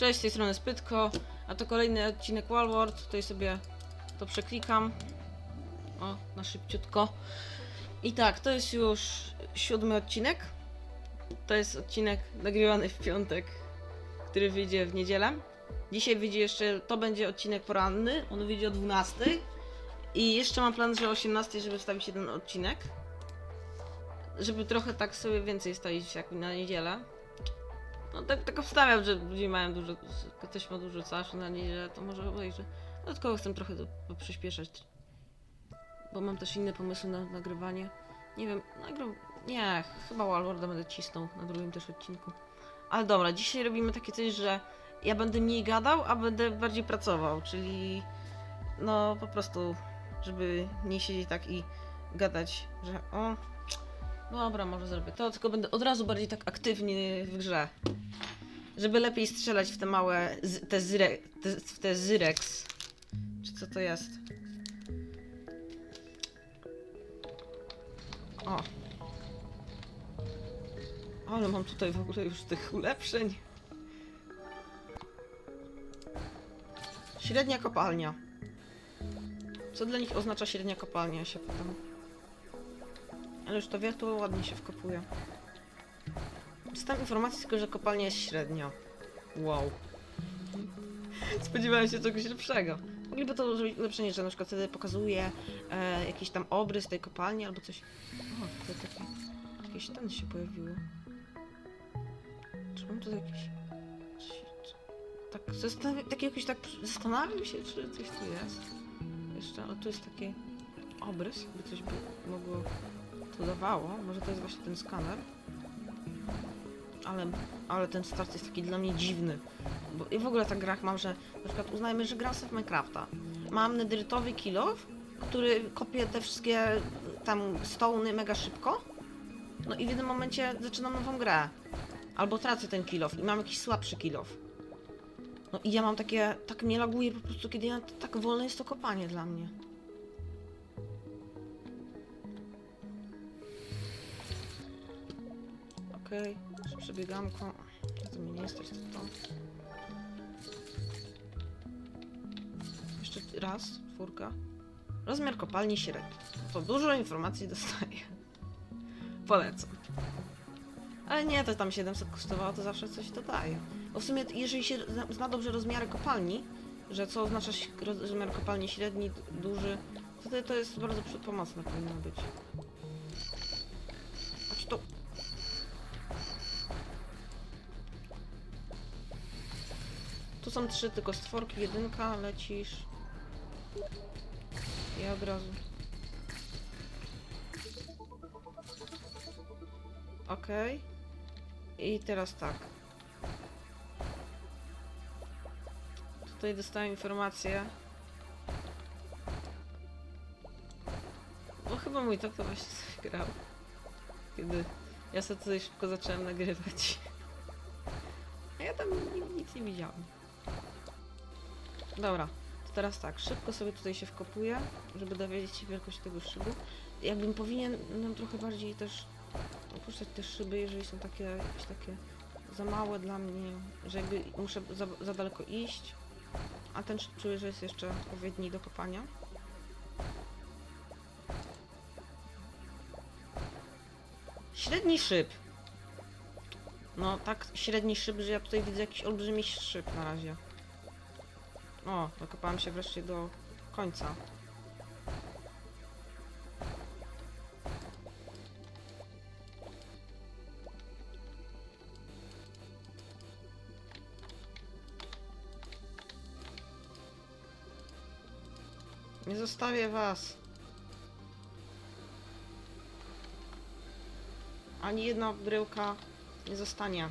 Cześć, z tej strony Spytko, a to kolejny odcinek Wallworld. Tutaj sobie to przeklikam. O, na szybciutko. I tak, to jest już siódmy odcinek. To jest odcinek nagrywany w piątek, który wyjdzie w niedzielę. Dzisiaj wyjdzie jeszcze, to będzie odcinek poranny, on wyjdzie o 12. I jeszcze mam plan, że o 18, żeby wstawić jeden odcinek. Żeby trochę tak sobie więcej stawić jak na niedzielę. No tak, tak obstawiam, że ludzie mają dużo, ktoś ma dużo czasu na niedzielę, to może obejrzy. Dodatkowo chcę trochę do przyspieszać. Bo mam też inne pomysły na nagrywanie. Nie wiem, nagram... Nie, chyba Wallworda będę cisnął na drugim też odcinku. Ale dobra, dzisiaj robimy takie coś, że ja będę mniej gadał, a będę bardziej pracował, czyli no po prostu, żeby nie siedzieć tak i gadać, że o, dobra, może zrobię to, tylko będę od razu bardziej tak aktywnie w grze. Żeby lepiej strzelać w te małe, z, te, zyre, te, w te zyrex. Czy co to jest? O. Ale mam tutaj w ogóle już tych ulepszeń. Średnia kopalnia. Co dla nich oznacza średnia kopalnia, się pytam. Ale już to wie, to ładnie się wkopuje. Dostałem informację tylko, że kopalnia jest średnia. Wow. Spodziewałem się czegoś lepszego. Mogliby to zrobić ulepszenie, że na przykład wtedy pokazuje e, jakiś tam obrys tej kopalni albo coś. O, tutaj takie, jakieś ten się pojawiło. Czy mam tu jakiś... Tak, zastanawiam, tak tak zastanawiam się, czy coś tu jest. Jeszcze, o tu jest taki obrys, by coś by mogło to dawało. Może to jest właśnie ten skaner. Ale, ale ten start jest taki dla mnie dziwny. Bo i w ogóle tak grach mam, że na przykład uznajmy, że gram w Minecrafta. Mam nedrytowy kilof, który kopie te wszystkie tam stołny mega szybko. No i w jednym momencie zaczynam nową grę. Albo tracę ten kilof i mam jakiś słabszy kilof. No i ja mam takie, tak mnie laguje po prostu, kiedy ja, tak wolne jest to kopanie dla mnie. Okej, okay. przebieganko. To mnie nie stać to, to. Jeszcze raz, czwórka. Rozmiar kopalni średni. To dużo informacji dostaję. Polecam. Ale nie, to tam 700 kosztowało, to zawsze coś dodaje. Bo w sumie, jeżeli się zna- dobrze rozmiary kopalni, że co oznacza rozmiar kopalni średni, duży, to to- jest bardzo pomocne powinno być. Są trzy tylko stworki, jedynka, lecisz. Ja od razu. Okej. I teraz tak. Tutaj dostałem informację. No chyba mój tata właśnie sobie grał. Kiedy ja sobie tutaj szybko zacząłem nagrywać. A ja tam ni- nic nie widziałam. Dobra, to teraz tak, szybko sobie tutaj się wkopuję, żeby dowiedzieć się wielkość tego szybu. Jakbym powinien no, trochę bardziej też opuszczać te szyby, jeżeli są takie jakieś takie za małe dla mnie, że jakby muszę za, za daleko iść, a ten szyb czuję, że jest jeszcze odpowiedni do kopania. Średni szyb. No tak średni szyb, że ja tutaj widzę jakiś olbrzymi szyb na razie. O, dokopałem się wreszcie do końca. Nie zostawię was. Ani jedna bryłka nie zostanie.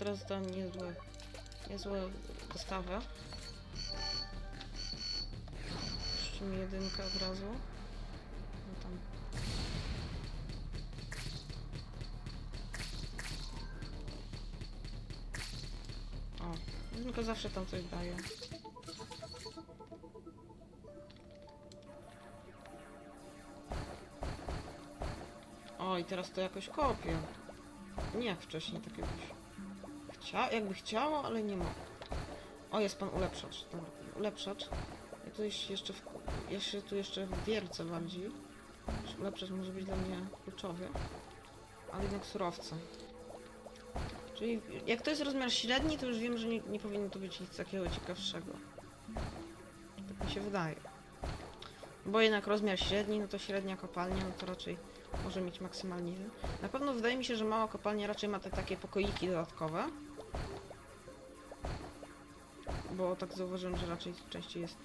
teraz dam niezłe, niezłe dostawę. Jeszcze mi jedynka od razu. No tam. O, no tylko zawsze tam coś daje. O, i teraz to jakoś kopię. Nie jak wcześniej, tak jak już. Chcia... Jakby chciało, ale nie mogę. O, jest pan ulepszacz. Ulepszacz. Ja tu jeszcze- w... jeszcze tu jeszcze wiercę bardziej. Ulepszacz może być dla mnie kluczowy. Ale jednak surowce. Czyli jak to jest rozmiar średni, to już wiem, że nie, nie powinno to być nic takiego ciekawszego. Tak mi się wydaje. Bo jednak rozmiar średni, no to średnia kopalnia, no to raczej może mieć maksymalnie. Na pewno wydaje mi się, że mała kopalnia raczej ma te takie pokoiki dodatkowe. Bo tak zauważyłem, że raczej częściej jest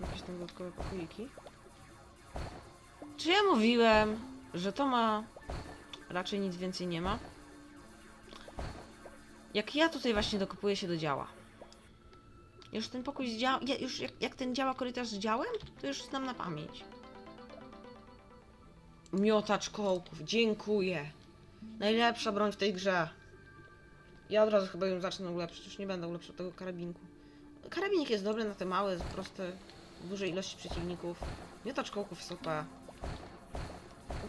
jakieś tam dodatkowe pokoiki. Czy ja mówiłem, że to ma... Raczej nic więcej nie ma. Jak ja tutaj właśnie dokopuję się do działa. Już ten pokój z dział... Ja już jak, jak ten działa korytarz z działem, to już znam na pamięć. Miotacz kołków, dziękuję. Najlepsza broń w tej grze. Ja od razu chyba ją zacznę ulepszyć, już nie będę ulepszał tego karabinku. Karabinik jest dobry na te małe, proste, duże ilości przeciwników. Miotacz kołków jest OP.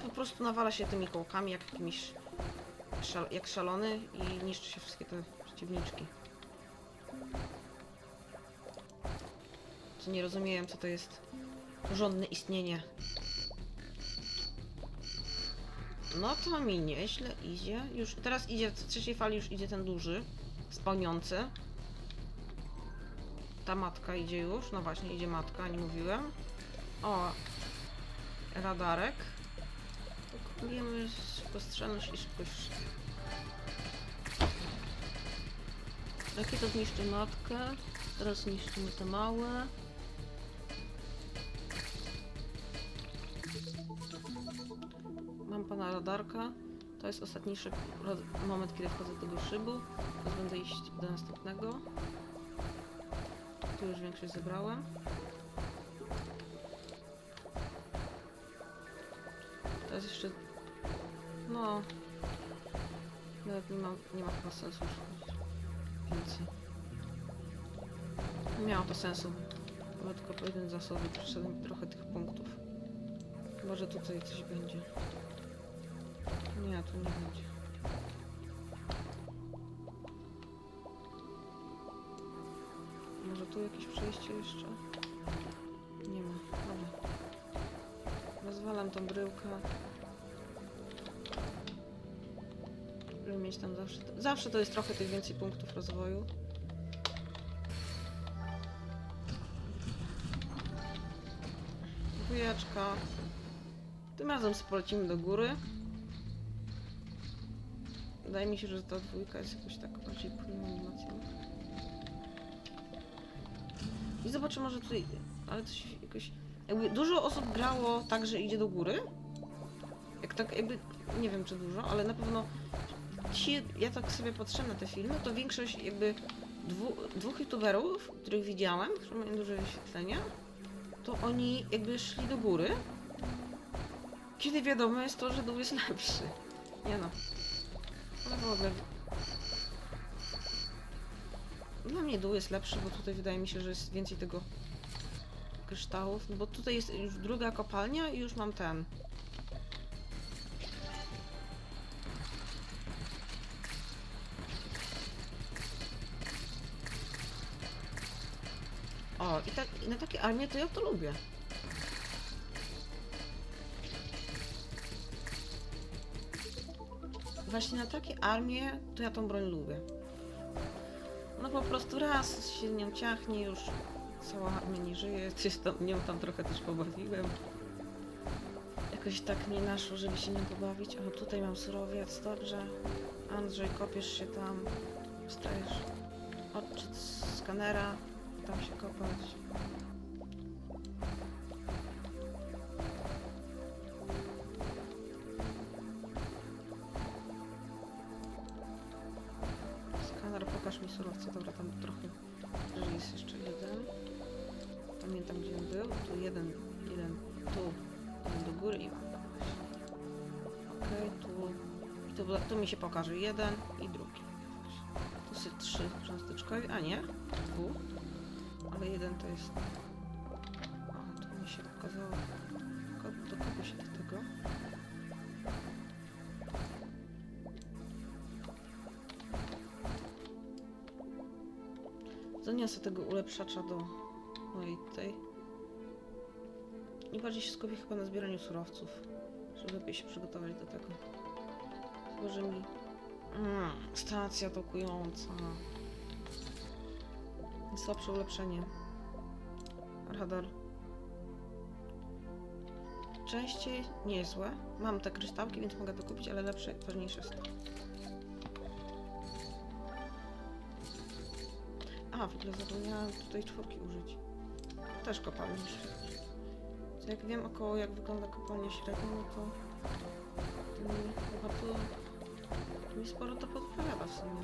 Po prostu nawala się tymi kołkami jak jakimiś... Szal jak szalony i niszczy się wszystkie te przeciwniczki. Co nie rozumieją, co to jest porządne istnienie. No to mi nieźle idzie. Już teraz idzie, w trzeciej fali już idzie ten duży, spełniący. Ta matka idzie już, no właśnie, idzie matka, nie mówiłem. O, radarek. Kupujemy szybkostrzelność i szybkość. Rakieta zniszczy matkę. Teraz niszczymy te małe. Mam pana radarka. To jest ostatni moment, kiedy wchodzę do tego szybu. Teraz będę iść do następnego. Tu już większość zebrałem. Teraz jeszcze... No... Nawet nie ma, nie ma chyba sensu już więcej. Nie miało to sensu. Chyba tylko po jeden zasoby przyszedłem trochę tych punktów. Chyba, że tutaj coś będzie. Nie, tu nie będzie. Tu jakieś przejście jeszcze? Nie ma. Dobra. Rozwalam tą bryłkę. Żeby mieć tam zawsze... Zawsze to jest trochę tych więcej punktów rozwoju. Dwójeczka. Tym razem sobie polecimy do góry. Wydaje mi się, że ta dwójka jest jakoś tak bardziej płynną animacją. I zobaczę może tutaj... Ale coś jakoś... Jakby dużo osób grało tak, że idzie do góry. Jak tak jakby... Nie wiem czy dużo, ale na pewno ci, ja tak sobie patrzę na te filmy, to większość jakby dwu, dwóch youtuberów, których widziałem, którzy mają duże wyświetlenia, to oni jakby szli do góry, kiedy wiadomo jest to, że dół jest lepszy. Nie no. Ale w ogóle... Dla mnie dół jest lepszy, bo tutaj wydaje mi się, że jest więcej tego kryształów, no bo tutaj jest już druga kopalnia i już mam ten. O, i, tak, i na takie armie to ja to lubię. Właśnie na takie armie to ja tą broń lubię. Po prostu raz się nią ciachnie już cała armia nie żyje, coś tam, nią tam trochę też pobawiłem. Jakoś tak nie naszło, żeby się nią pobawić. O, tutaj mam surowiec, dobrze. Andrzej, kopiesz się tam, wstajesz. Odczyt skanera, tam się kopać. mi się pokaże. Jeden i drugi. Tu są trzy cząsteczkowi, a nie, dwóch. Ale jeden to jest... O, tu mi się pokazało. Do kogo się do tego? Zaniosę tego ulepszacza do mojej tej. I bardziej się skupię chyba na zbieraniu surowców, żeby lepiej się przygotować do tego. Złoży mi... Mm, stacja tokująca. Słabsze ulepszenie. Radar. Częściej niezłe. Mam te kryształki, więc mogę to kupić, ale lepsze, ważniejsze jest to. A, w ogóle zapomniałam tutaj czwórki użyć. Też. To jak wiem około jak wygląda kopalnia średnia, no to, to mi chyba to, to mi sporo to podpowiada w sumie.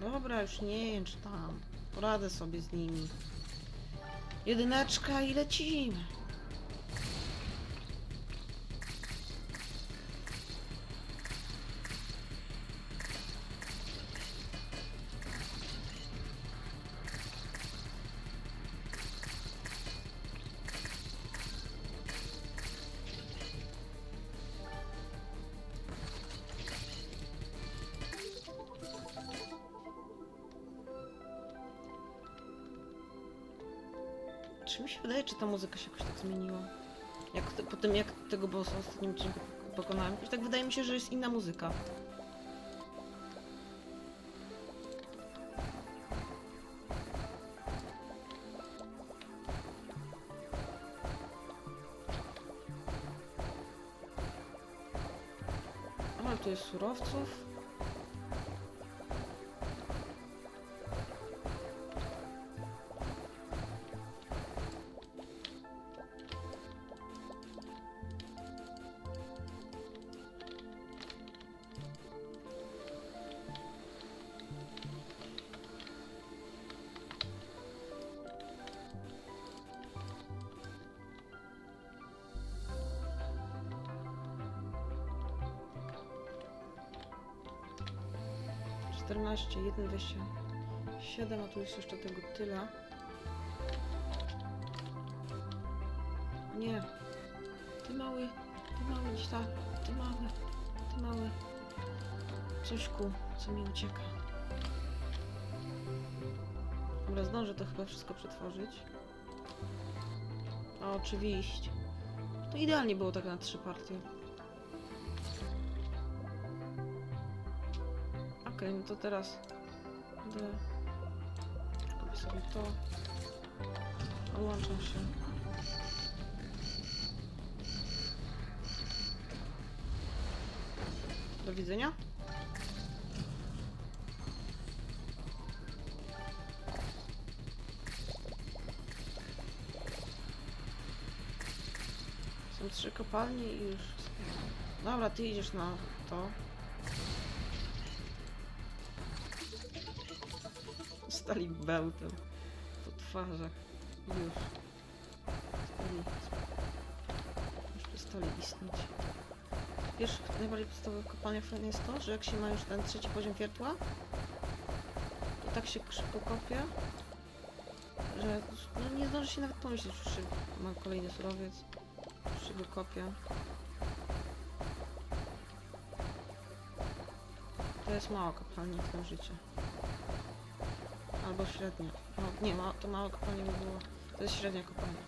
Dobra, już nie jęcz tam. Poradzę sobie z nimi. Jedyneczka i lecimy. Tego bossa w ostatnim odcinku pokonałem. Jakoś tak wydaje mi się, że jest inna muzyka. Ale tu jest surowców. Czternaście, jeden dwadzieścia siedem, a tu jest jeszcze tego tyle. Nie. Ty mały, ty mały gdzieś ta, ty mały, ty mały. Cośku, co mi ucieka. Dobra, zdążę to chyba wszystko przetworzyć. A oczywiście. To idealnie było tak na trzy partie. Okej, no to teraz będę robię sobie to. Odłączam się. Do widzenia. Są trzy kopalnie i już. Dobra, ty idziesz na to. Stali bełtem po twarzach. Już. Stali. Już przestali istnieć. Wiesz, najbardziej podstawowe kopalnia fajne jest to, że jak się ma już ten trzeci poziom wiertła, to tak się szybko kopie, że no nie zdąży się nawet pomyśleć, już się ma kolejny surowiec, się go kopie. To jest mała kopalnia w tym życiu. Albo średnia. No, nie, ma, to mała kopalnia nie było. To jest średnia kopalnia.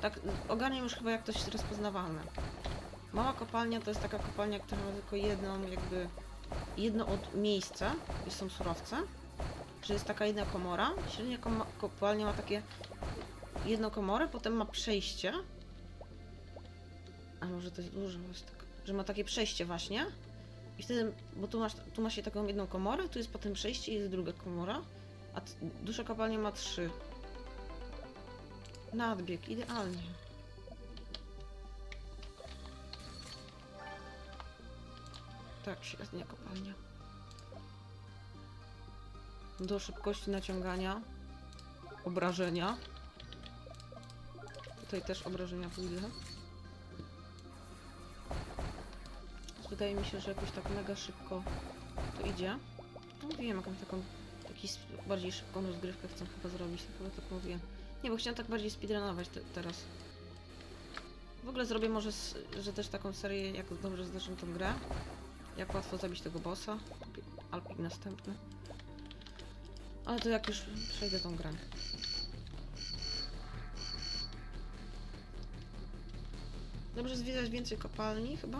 Tak, ogarniam już chyba jak jest rozpoznawalne. Mała kopalnia to jest taka kopalnia, która ma tylko jedną jakby jedno od miejsce, gdzie są surowce. Że jest taka jedna komora. Średnia kopalnia ma takie jedną komorę, potem ma przejście. A może to jest dużo, jest tak, że ma takie przejście właśnie. I wtedy, bo tu masz, tu masz taką jedną komorę, tu jest potem przejście i jest druga komora. A dusza kopalnia ma trzy. Nadbieg, idealnie. Tak, średnia kopalnia. Do szybkości naciągania. Obrażenia. Tutaj też obrażenia pójdę. Wydaje mi się, że jakoś tak mega szybko to idzie. No mówiłem, jakąś taką taki sp- bardziej szybką rozgrywkę chcę chyba zrobić, chyba tak mówię. Nie, bo chciałam tak bardziej speedrunować te, teraz. W ogóle zrobię może, że też taką serię, jak dobrze zdarzę tą grę. Jak łatwo zabić tego bossa. Alpik następny. Ale to jak już przejdę tą grę. Dobrze zwiedzać więcej kopalni chyba?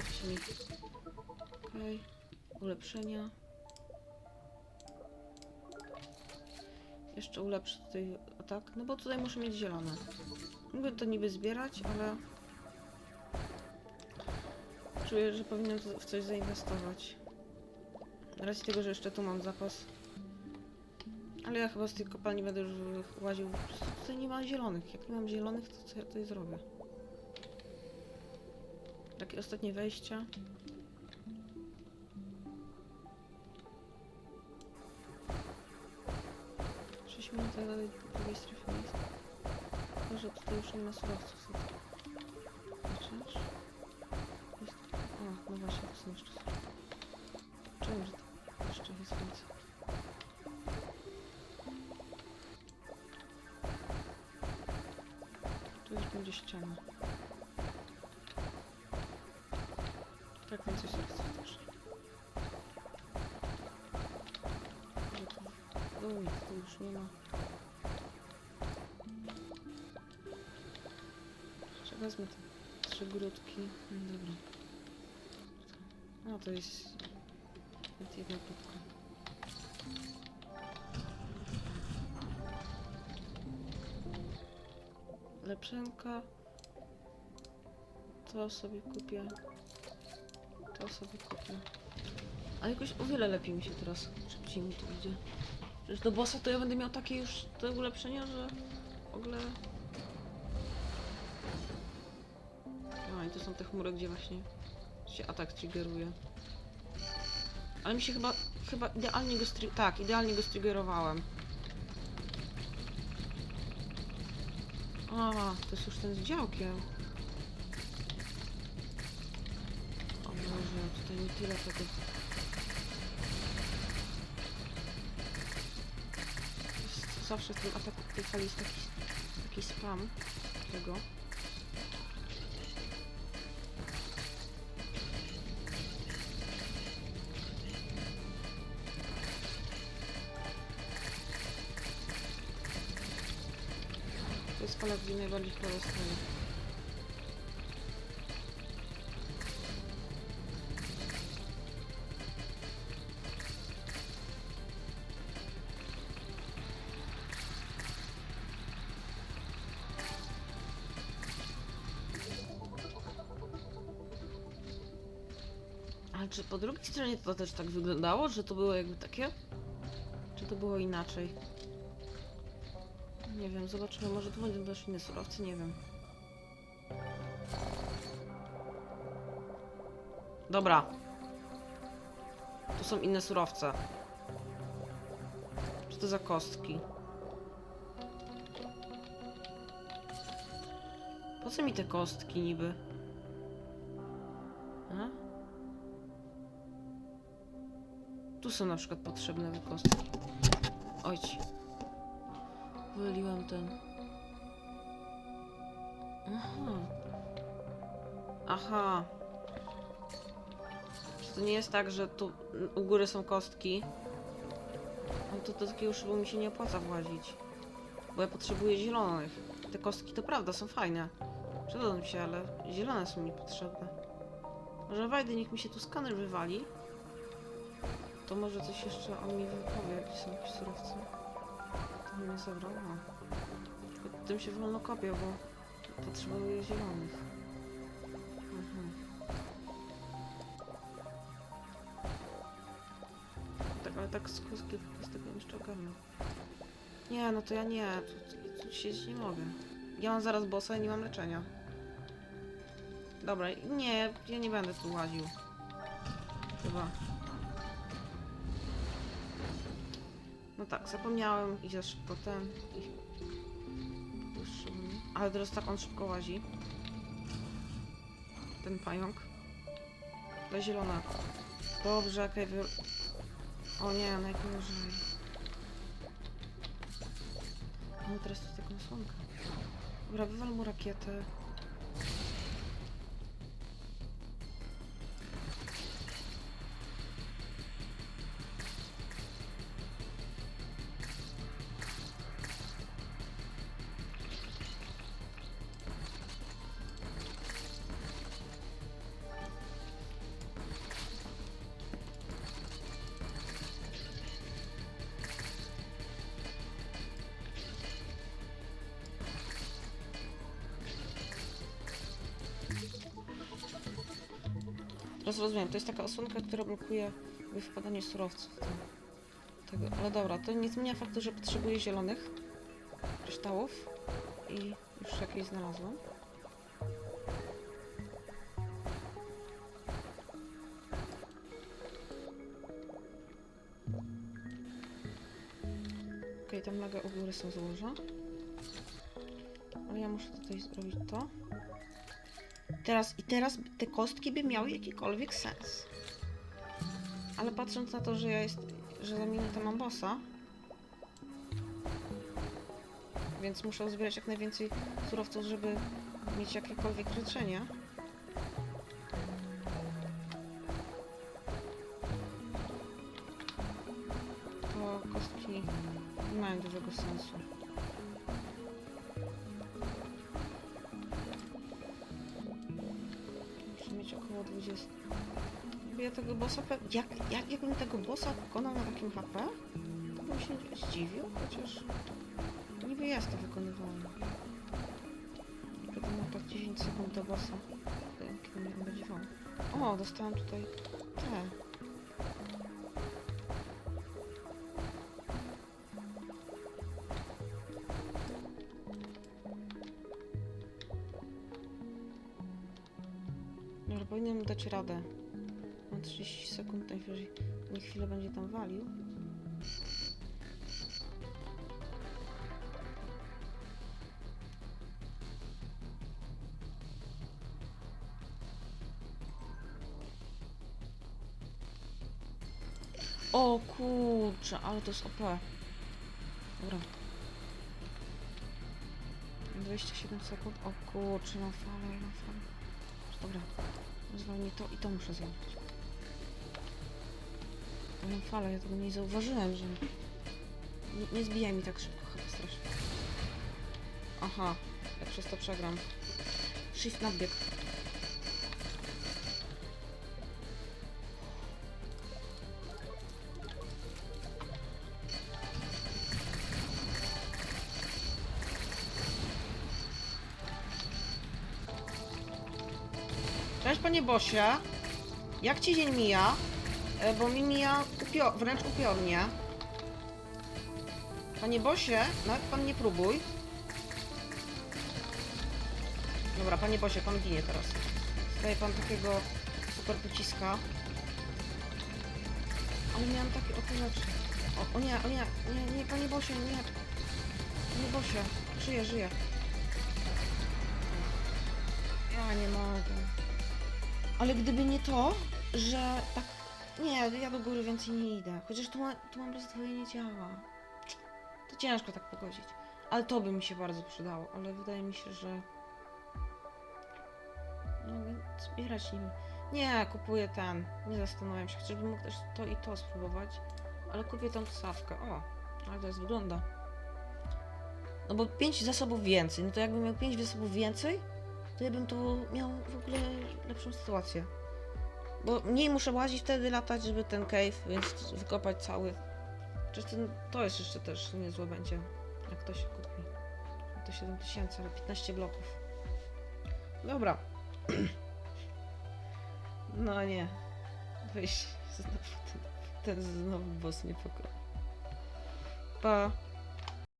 Mi. Okej. Ulepszenia. Jeszcze ulepszę tutaj atak. No bo tutaj muszę mieć zielone. Mogę to niby zbierać, ale... Czuję, że powinienem w coś zainwestować. Z racji tego, że jeszcze tu mam zapas. Ale ja chyba z tej kopalni będę już łaził. Tutaj nie ma zielonych. Jak nie mam zielonych, to co ja tutaj zrobię? Takie ostatnie wejścia. Sześć minut dalej po drugiej strefie jest. Tylko, że tutaj już nie ma surowców. Chociaż... Jest... O, no właśnie, to są jeszcze surowce. Czułem, że to jeszcze jest więcej. Tu już będzie ściana. Tak więcej surowców też. Że tu... No nic, tu już nie ma. Jeszcze wezmę te trzy grudki. No dobra. No to jest... Nawet jedna grudka. Lepszenka. To sobie kupię. To sobie kupię. A jakoś o wiele lepiej mi się teraz, szybciej mi to idzie. Przecież do bossa to ja będę miał takie już te ulepszenia, że w ogóle... No i to są te chmury, gdzie właśnie się atak triggeruje. Ale mi się chyba, chyba idealnie go. Tak, idealnie go striggerowałem. A, to jest już ten z działkiem. O Tyle tego. Jest, zawsze w tym ataku w tej fali jest taki, taki spam tego. To jest fala, gdzie najbardziej prawo stronie. Stronie to też tak wyglądało, że to było jakby takie? Czy to było inaczej? Nie wiem, zobaczymy, może tu będą też inne surowce, nie wiem. Dobra. Tu są inne surowce. Co to za kostki? Po co mi te kostki niby? Są na przykład potrzebne kostki. Ojci. Wyliłem ten. Aha. Aha. Czy to nie jest tak, że tu u góry są kostki? No to do takiego szybu mi się nie opłaca włazić. Bo ja potrzebuję zielonych. Te kostki to prawda, są fajne. Przydadzą mi się, ale zielone są mi potrzebne. Może wejdę, niech mi się tu skaner wywali. To może coś jeszcze on mi wypowie, jakie są jakieś surowce. To mnie zabrał. Tylko tym się wolno kopie, bo potrzebuję zielonych. Mhm. Tak, ale tak z kostki z tego jeszcze ogarnę. Nie, no to ja nie, tu, tu siedzieć nie mogę. Ja mam zaraz bossa i nie mam leczenia. Dobra, nie, ja nie będę tu łaził. Chyba. Tak, zapomniałem i szybko ten. I Ale teraz tak on szybko łazi. Ten pająk. Ta zielona. Dobrze, okej, wy... O nie, najgorzej. No teraz to tylko słonka. Dobra, wywal mu rakietę. Teraz rozumiem, to jest taka osłonka, która blokuje jakby wpadanie surowców. Tego. Ale dobra, to nie zmienia faktu, że potrzebuję zielonych kryształów i już jakieś znalazłam. Okej, tam laga u góry są złoża. Ale ja muszę tutaj zrobić to. Teraz, I teraz te kostki by miały jakikolwiek sens. Ale patrząc na to, że ja jest, że za minutę mam bossa, więc muszę zbierać jak najwięcej surowców, żeby mieć jakiekolwiek leczenie. To kostki nie mają dużego sensu. Ja tego bossa jak, jak, jakbym tego bossa pokonał na takim HP, to bym się zdziwił, chociaż niby jest to wykonywalne. Kiedy mam tak 10 sekund do bossa, kiedy mnie będzie wał. O, dostałam tutaj te. Powinienem dać radę. Chwilę będzie tam walił. O kurczę, ale to jest OP. Dobra. 27 sekund. O kurczę, mam falę, mam falę. Dobra. Zwolnij to i to muszę zrobić. Mam falę, ja tego nie zauważyłem, że... Nie, nie zbijaj mi tak szybko, chyba strasznie. Aha, ja przez to przegram. Shift nadbieg. Cześć panie Bosie. Jak ci dzień mija? E, Bo mi mija upio wręcz upiornie. Panie Bosie, nawet pan nie próbuj. Dobra, panie Bosie, pan ginie teraz. Daje pan takiego super pociska. Ale miałam takie rzeczy. O, o nie, o nie, nie, nie, panie Bosie, nie. Panie Bosie, żyję, żyję. Ja nie mogę. Ale gdyby nie to, że tak... Nie, ja do góry więcej nie idę. Chociaż tu, ma, tu mam rozdwojenie ciała. To ciężko tak pogodzić. Ale to by mi się bardzo przydało. Ale wydaje mi się, że... No, zbierać nim. Nie, kupuję ten. Nie zastanawiam się. Chociażbym mógł też to i to spróbować. Ale kupię tą sawkę. O, ale to jest wygląda. No bo 5 zasobów więcej. No to jakbym miał 5 zasobów więcej, to ja bym to miał w ogóle lepszą sytuację. Bo mniej muszę łazić wtedy latać, żeby ten cave, więc wykopać cały. Przecież ten, to jest jeszcze też niezłe będzie, jak to się kupi. To 7000, ale 15 bloków. Dobra. No nie. Wyjść. Znowu ten, ten znowu boss nie. Pa.